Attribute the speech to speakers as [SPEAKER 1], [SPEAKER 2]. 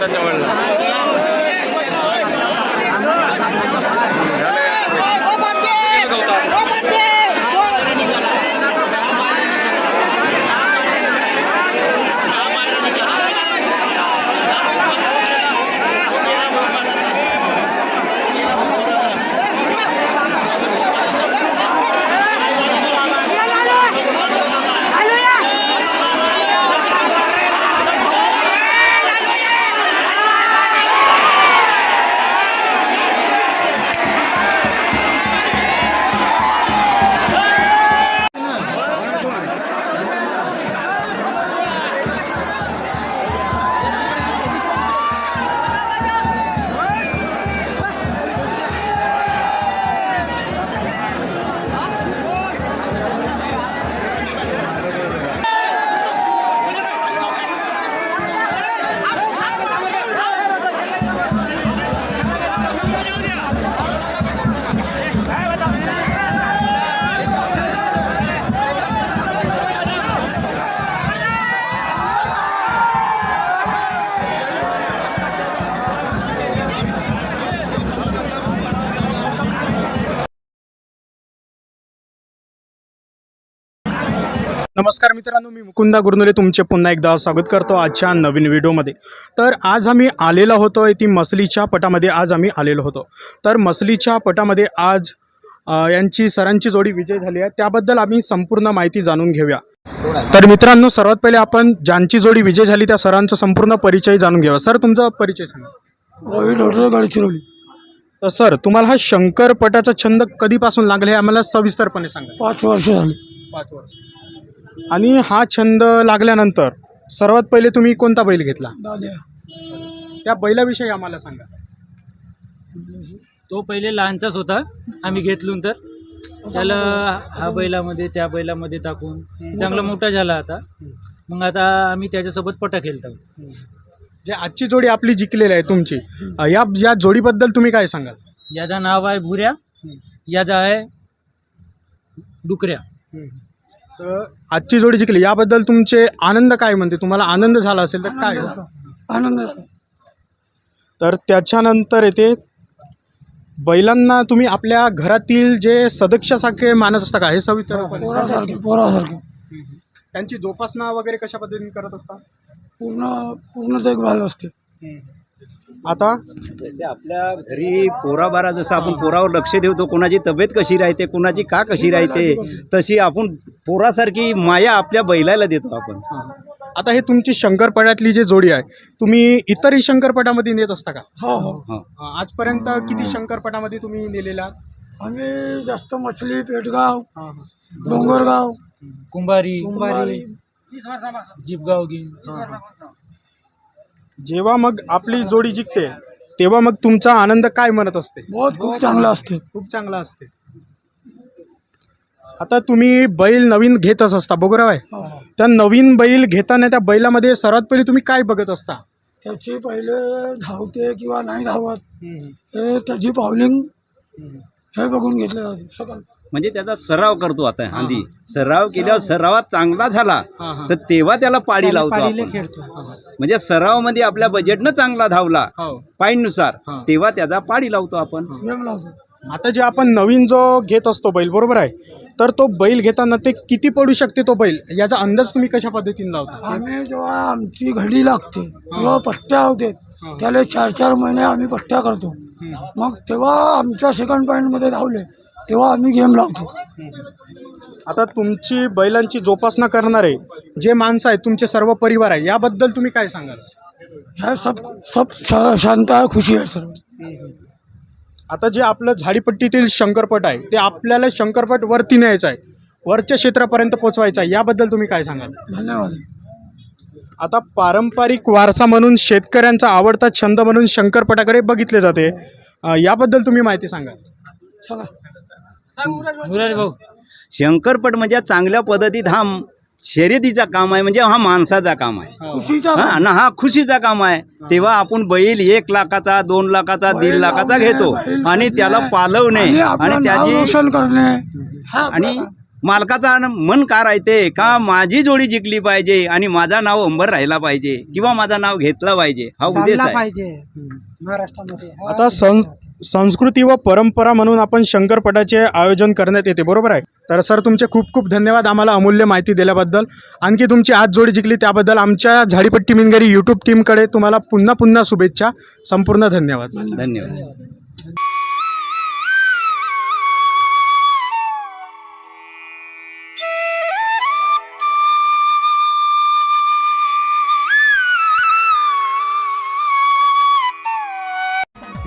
[SPEAKER 1] आता चवळला
[SPEAKER 2] नमस्कार मित्रांनो मी मुकुंदा गुरनुले तुमचे पुन्हा एकदा स्वागत करतो आजच्या नवीन व्हिडिओमध्ये. तर आज आम्ही आलेलो होतो ती मसलीच्या पटामध्ये आज आम्ही आलेलो होतो. तर मसलीच्या पटामध्ये आज अ, यांची सरांची जोडी विजय झाली आहे. त्याबद्दल आम्ही संपूर्ण माहिती जाणून घेऊया. तर मित्रांनो सर्वात पहिले आपण ज्यांची जोडी विजय झाली त्या सरांचा संपूर्ण परिचय जाणून घेऊया. सर तुमचा परिचय सांगा.
[SPEAKER 3] रवी डॉक्टर गडचिरोली
[SPEAKER 2] तर सर तुम्हाला हा शंकरपटाचा छंद कधीपासून लागला हे आम्हाला सविस्तरपणे सांगा.
[SPEAKER 3] पाच वर्ष झाली.
[SPEAKER 2] पाच वर्ष. आणि हा छंद लागल्यानंतर सर्वात पहिले तुम्ही कोणता बैल घेतला?
[SPEAKER 3] दाद्या.
[SPEAKER 2] त्या बैलाविषयी आम्हाला सांगा.
[SPEAKER 4] तो पहिले लहानचाच होता. आम्ही घेतलून तर. त्याला हा बैलामध्ये त्या बैलामध्ये टाकून. चांगला मोठा झाला आता. मग आता आम्ही त्याच्यासोबत पटा खेळतो.
[SPEAKER 2] जे आजची जोडी आपली जिंकलेली आहे तुमची अ, या या जोडीबद्दल तुम्ही काय सांगाल?
[SPEAKER 4] याचं नाव आहे भुऱ्या याचा आहे डुकऱ्या.
[SPEAKER 2] तर आजची जोडी जिंकली. याबद्दल तुमचे आनंद काय म्हणते? तुम्हाला आनंद झाला असेल तर काय
[SPEAKER 3] आनंद झाला.
[SPEAKER 2] तर त्याच्यानंतर येते बैलांना तुम्ही आपल्या घरातील जे सदस्यासारखे मानत असता का? हे सविस्तर
[SPEAKER 3] पोरासारखे पोरासारखे.
[SPEAKER 2] त्यांची जोपासना वगैरे कशा पद्धतीने करत असता?
[SPEAKER 3] पूर्ण पूर्ण देखभाल असते.
[SPEAKER 2] आता?
[SPEAKER 5] जसे आपल्या घरी पोराबारा जसं आपण पोरावर लक्ष ठेवतो कोणाची तब्येत कशी राहते कोणाची का कशी राहते तशी आपण पोरासारखी माया आपल्या बैलाला देतो आपण.
[SPEAKER 2] आता हे तुमची शंकरपटातली जी जोडी आहे तुम्ही इतरही शंकरपटामध्ये नेत असता का?
[SPEAKER 3] हो हो.
[SPEAKER 5] हं.
[SPEAKER 2] अं, आजपर्यंत किती शंकरपटामध्ये तुम्ही नेलेला?
[SPEAKER 3] आम्ही जास्त मछली पेटगाव डोंगरगाव
[SPEAKER 4] कुंभारी
[SPEAKER 3] कुंभारी.
[SPEAKER 4] जिपगाव गी
[SPEAKER 2] जेव्हा मग आपली जोडी जिंकते तेव्हा मग तुमचा आनंद काय म्हणत असते?
[SPEAKER 3] बहुत खूप चांगला असते.
[SPEAKER 2] खूप चांगला असते. आता तुम्ही बैल नवीन घेतच असता आहे?
[SPEAKER 3] हो, हो.
[SPEAKER 2] त्या नवीन बैल घेताना त्या बैलामध्ये सर्वात पहिले तुम्ही काय बघत असता?
[SPEAKER 3] त्याची पहिले धावते किंवा नाही धावत हे त्याची पावलिंग हे बघून घेतलं जाते सकाळ
[SPEAKER 5] म्हणजे त्याचा सराव करतो आता आधी. सराव केल्यावर सरावात चांगला झाला. तर तेव्हा त्याला पाडी लावतो म्हणजे सरावमध्ये आपल्या बजेटनं चांगला धावला
[SPEAKER 2] हो.
[SPEAKER 5] पाईंनुसार. तेव्हा त्याचा पाडी लावतो आपण.
[SPEAKER 2] आता जे आपण नवीन जो घेत असतो बैल बरोबर आहे? तर तो बैल घेताना ते किती पडू शकते तो बैल? याचा अंदाज तुम्ही कशा पद्धतीने लावता?
[SPEAKER 3] आम्ही जेव्हा आमची घडी लागते किंवा पट्ट्या होते त्याला चार चार महिने आम्ही पट्ट्या करतो. मग तेव्हा आमच्या सेकंड पॉईंटमध्ये धावले तेव्हा आम्ही गेम लावतो.
[SPEAKER 2] आता तुमची बैलांची जोपासना करणारे जे माणसं आहेत तुमचे सर्व परिवार आहे याबद्दल तुम्ही काय सांगाल?
[SPEAKER 3] ह्या सब सब शा- शांत आहे खुशी आहे सर्व.
[SPEAKER 2] आता जे आपलं झाडीपट्टीतील शंकरपट आहे ते आपल्याला शंकरपट वरती न्यायचं आहे वरच्या क्षेत्रापर्यंत पोचवायचा आहे. याबद्दल तुम्ही काय सांगाल?
[SPEAKER 3] धन्यवाद.
[SPEAKER 2] आता पारंपरिक वारसा म्हणून शेतकऱ्यांचा आवडता छंद म्हणून शंकरपटाकडे बघितले जाते. अ, याबद्दल तुम्ही माहिती सांगा.
[SPEAKER 3] चला.
[SPEAKER 4] मुरारी भाऊ.
[SPEAKER 5] शंकरपट म्हणजे चांगल्या पद्धतीत हा शर्यतीचा काम आहे म्हणजे हा माणसाचा काम आहे.
[SPEAKER 3] खुशीचा
[SPEAKER 5] हा आणि हा खुशीचा काम आहे. तेव्हा आपण बैल एक लाखाचा दोन लाखाचा दीड लाखाचा घेतो. आणि त्याला पालवणे.
[SPEAKER 3] आणि
[SPEAKER 5] त्याची
[SPEAKER 3] हा.
[SPEAKER 5] आणि मालकाचा न- मन का राहते का माझी जोडी जिंकली पाहिजे आणि माझा नाव अंबर राहिला पाहिजे? किंवा माझा नाव घेतला पाहिजे? हा उद्देश आहे.
[SPEAKER 3] पाहिजे. महाराष्ट्रामध्ये.
[SPEAKER 2] आता सं संस्कृती व परंपरा म्हणून आपण शंकरपटाचे आयोजन करण्यात येते. बरोबर आहे? तर सर तुमचे खूप खूप धन्यवाद आम्हाला अमूल्य माहिती दिल्याबद्दल. आणखी तुमची आज जोडी जिंकली त्याबद्दल आमच्या झाडीपट्टी मिनगरी यूट्यूब टीमकडे तुम्हाला पुन्हा पुन्हा शुभेच्छा. संपूर्ण धन्यवाद.
[SPEAKER 5] धन्यवाद.